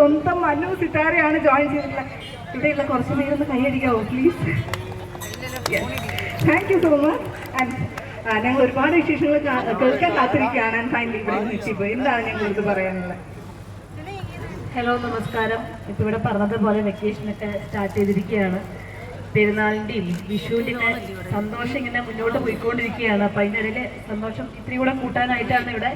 സ്വന്തം മനു സിത്താരയാണ് ജോയിൻ ചെയ്തിട്ടുള്ളത് ഇവിടെയുള്ള കുറച്ച് പേരൊന്ന് കൈയടിക്കാവോ please thank you so much and ഞങ്ങൾ ഒരുപാട് വിശേഷങ്ങൾ കേൾക്കാൻ കാത്തിരിക്കുകയാണ്. ഫൈനലി ഇവിടെ എത്തിപ്പോയി. എന്താണ് ഞങ്ങൾക്ക് പറയാനുള്ളത്? ഹലോ നമസ്കാരം. ഇപ്പൊ ഇവിടെ പറഞ്ഞതുപോലെ വെക്കേഷൻ ഒക്കെ സ്റ്റാർട്ട് ചെയ്തിരിക്കുകയാണ്. പെരുന്നാളിന്റെയും വിഷുവിന്റെ സന്തോഷം ഇങ്ങനെ മുന്നോട്ട് പോയിക്കൊണ്ടിരിക്കുകയാണ്. അപ്പൊ ഇടയിൽ സന്തോഷം ഇത്തിരി കൂടെ കൂട്ടാനായിട്ടാണ് ഇവിടെ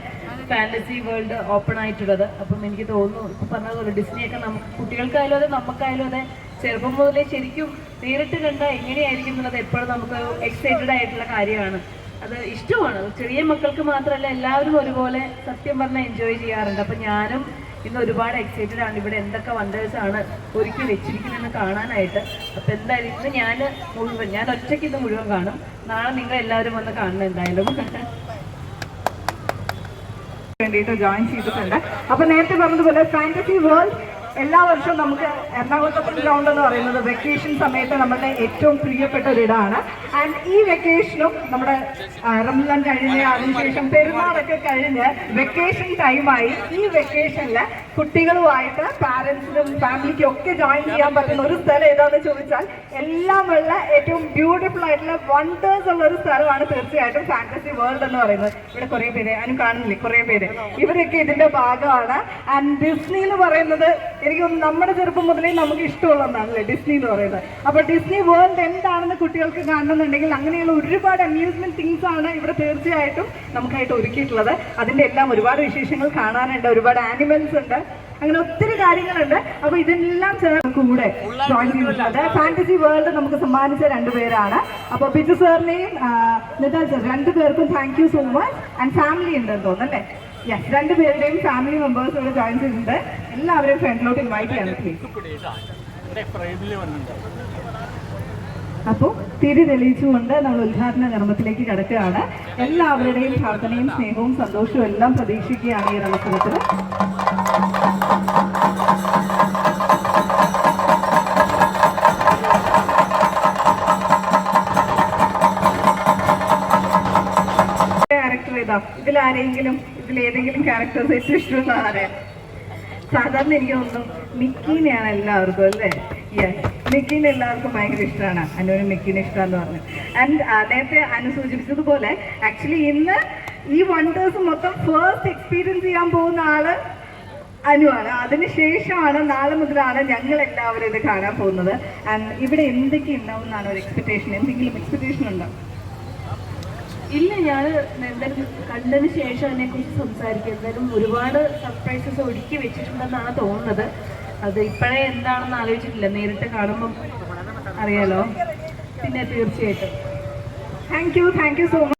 ഫാന്റസി വേൾഡ് ഓപ്പൺ ആയിട്ടുള്ളത്. അപ്പം എനിക്ക് തോന്നുന്നു ഇപ്പം പറഞ്ഞതുപോലെ ഡിസ്നിയൊക്കെ നമുക്ക് കുട്ടികൾക്കായാലും അതെ നമുക്കായാലും അതെ ചെറുപ്പം മുതലേ ശരിക്കും നേരിട്ട് കണ്ട എങ്ങനെയായിരിക്കും എന്നുള്ളത് എപ്പോഴും നമുക്ക് എക്സൈറ്റഡ് ആയിട്ടുള്ള കാര്യമാണ്. അത് ഇഷ്ടമാണ്. ചെറിയ മക്കൾക്ക് മാത്രമല്ല എല്ലാവരും ഒരുപോലെ സത്യം പറഞ്ഞാൽ എൻജോയ് ചെയ്യാറുണ്ട്. അപ്പം ഞാനും ഇന്ന് ഒരുപാട് എക്സൈറ്റഡ് ആണ്. ഇവിടെ എന്തൊക്കെ വണ്ടേഴ്സ് ആണ് ഒരുക്കി വെച്ചിരിക്കുന്നതെന്ന് കാണാനായിട്ട്. അപ്പം എന്തായാലും ഇന്ന് ഞാൻ മുഴുവൻ ഞാൻ ഒറ്റയ്ക്ക് ഇന്ന് മുഴുവൻ കാണും. നാളെ നിങ്ങൾ എല്ലാവരും വന്ന് കാണണം എന്തായാലും. വേണ്ടിയിട്ട് ജോയിൻ ചെയ്തിട്ടുണ്ട്. അപ്പൊ നേരത്തെ പറഞ്ഞതുപോലെ ഫാന്റസി വേൾഡ് എല്ലാ വർഷവും നമുക്ക് എറണാകുളത്തെ ഗ്രൗണ്ട് എന്ന് പറയുന്നത് വെക്കേഷൻ സമയത്ത് നമ്മളുടെ ഏറ്റവും പ്രിയപ്പെട്ട ഒരിടമാണ് ആൻഡ് ഈ വെക്കേഷനും നമ്മുടെ റംസാൻ കഴിഞ്ഞ് അതിനുശേഷം പെരുന്നാളൊക്കെ കഴിഞ്ഞ് വെക്കേഷൻ ടൈമായി ഈ വെക്കേഷനിൽ കുട്ടികളുമായിട്ട് പാരൻസിനും ഫാമിലിക്കും ഒക്കെ ജോയിൻ ചെയ്യാൻ പറ്റുന്ന ഒരു സ്ഥലം ഏതാണെന്ന് ചോദിച്ചാൽ എല്ലാം ഉള്ള ഏറ്റവും ബ്യൂട്ടിഫുൾ ആയിട്ടുള്ള വണ്ടേഴ്സ് ഉള്ള ഒരു സ്ഥലമാണ് തീർച്ചയായിട്ടും ഫാന്റസി വേൾഡ് എന്ന് പറയുന്നത്. ഇവിടെ കുറേ പേര് അതിന് കാണുന്നില്ലേ? കുറേ പേര്. ഇവരൊക്കെ ഇതിന്റെ ഭാഗമാണ്. ആൻഡ് ഡിസ്നി എന്ന് പറയുന്നത് എനിക്ക് നമ്മുടെ ചെറുപ്പം മുതലേ നമുക്ക് ഇഷ്ടമുള്ള ഒന്നാണല്ലേ ഡിസ്നി എന്ന് പറയുന്നത്. അപ്പോൾ ഡിസ്നി വേൾഡ് എന്താണെന്ന് കുട്ടികൾക്ക് കാണണമെന്നുണ്ടെങ്കിൽ അങ്ങനെയുള്ള ഒരുപാട് അമ്യൂസ്മെന്റ് തിങ്സ് ആണ് ഇവിടെ തീർച്ചയായിട്ടും നമുക്കായിട്ട് ഒരുക്കിയിട്ടുള്ളത്. അതിന്റെ എല്ലാം ഒരുപാട് വിശേഷങ്ങൾ കാണാനുണ്ട് ഒരുപാട് ആനിമൽസ് ഉണ്ട് അങ്ങനെ ഒത്തിരി കാര്യങ്ങളുണ്ട്. അപ്പൊ ഇതെല്ലാം ചേർന്ന് കൂടെ ജോയിൻ ചെയ്തിട്ടുണ്ട് ഫാന്റസി വേൾഡ് നമുക്ക് സമ്മാനിച്ച രണ്ടുപേരാണ് അപ്പൊ ബിജു സാറിനെയും നിതാൽ സാർ രണ്ടുപേർക്കും thank you so much and family ഉണ്ടെന്ന് തോന്നുന്നു യെസ് രണ്ടുപേരുടെയും ഫാമിലി മെമ്പേഴ്സ് ഇവിടെ ജോയിൻ ചെയ്തിട്ടുണ്ട്. എല്ലാവരെയും ഫ്രണ്ടിലോട്ട് ഇൻവൈറ്റ് ചെയ്യാൻ പ്ലീസ് അപ്പോൾ തിരി തെളിയിച്ചുകൊണ്ട് നമ്മൾ ഉദ്ഘാടന കർമ്മത്തിലേക്ക് കിടക്കുകയാണ്. എല്ലാവരുടെയും പ്രാർത്ഥനയും സ്നേഹവും സന്തോഷവും എല്ലാം പ്രതീക്ഷിക്കുകയാണ് ഈ അവസരത്തിൽ. ക്യാരക്ടർ ഏതാ? ഇതിൽ ആരെങ്കിലും ഇതിൽ ഏതെങ്കിലും ക്യാരക്ടേഴ്സ് ഏറ്റവും ഇഷ്ടമുള്ള ആരെ? സാധാരണ എനിക്ക് തോന്നുന്നു മിക്കീനെയാണ് എല്ലാവർക്കും അല്ലേ? യെസ് മിക്കീനെ എല്ലാവർക്കും ഭയങ്കര ഇഷ്ടമാണ് അനുവിന് മിക്കീനെ ഇഷ്ടമാണെന്ന് പറഞ്ഞു. ആൻഡ് നേരത്തെ അനു സൂചിപ്പിച്ചതുപോലെ ആക്ച്വലി ഇന്ന് ഈ വണ്ടേഴ്സ് മൊത്തം ഫേസ്റ്റ് എക്സ്പീരിയൻസ് ചെയ്യാൻ പോകുന്ന ആൾ അനുവാണ് അതിനുശേഷമാണ് നാളെ മുതലാണ് ഞങ്ങൾ എല്ലാവരും ഇത് കാണാൻ പോകുന്നത്. ആൻഡ് ഇവിടെ എന്തൊക്കെ ഉണ്ടാവും എന്നാണ് ഒരു എക്സ്പെക്ടേഷൻ എന്തെങ്കിലും എക്സ്പെക്ടേഷൻ ഉണ്ടോ? ഇല്ല ഞാൻ എന്തായാലും കണ്ടതിന് ശേഷം അതിനെ കുറിച്ച് സംസാരിക്കും. എന്തായാലും ഒരുപാട് സർപ്രൈസസ് ഒരുക്കി വെച്ചിട്ടുണ്ടെന്നാണ് തോന്നുന്നത്. അത് ഇപ്പോഴേ എന്താണെന്ന് ആലോചിച്ചിട്ടില്ല. നേരിട്ട് കാണുമ്പം അറിയാലോ. പിന്നെ തീർച്ചയായിട്ടും. Thank you thank you so much